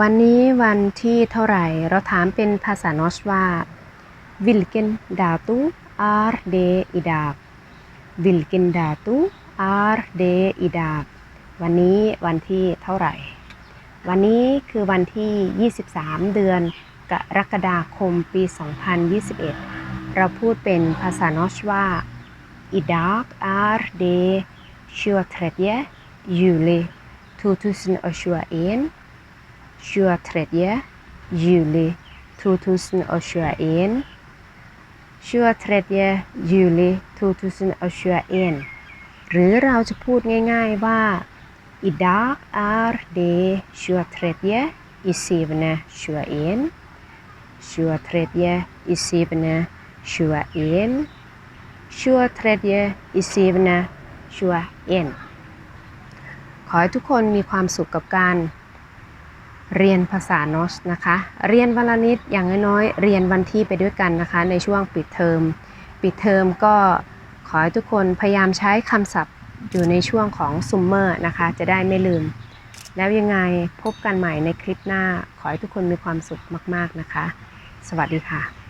วันนี้วันที่เท่าไหร่ เราถามเป็นภาษานอสว่าวิลเกนดาตุอาร์เดอิดากวิลเกนดาตุอาร์เดอิดากวันนี้วันที่เท่าไหร่ วันนี้คือวันที่ 23 เดือนกรกฎาคมปี 2021 เราพูดเป็นภาษานอสว่าอิดากอาร์เดชัวเทรเดเยยูเลทูทูสนอชัวเอน 2021 23 juli 2021 23 juli 2021หรือเราจะพูดง่ายๆว่า Idag är det 23 i syvende 21 23 i syvende 21 23 i syvende 21ขอให้ทุกคนมีความสุขกับการ เรียนภาษานอสนะคะ เรียนวันละนิดอย่างน้อยๆเรียนวันที่ไปด้วยกันนะคะ ในช่วงปิดเทอมปิดเทอมก็ขอให้ทุกคนพยายามใช้คำศัพท์อยู่ในช่วงของซุมเมอร์นะคะ จะได้ไม่ลืม แล้วยังไงพบกันใหม่ในคลิปหน้า ขอให้ทุกคนมีความสุขมาก ๆนะคะ สวัสดีค่ะ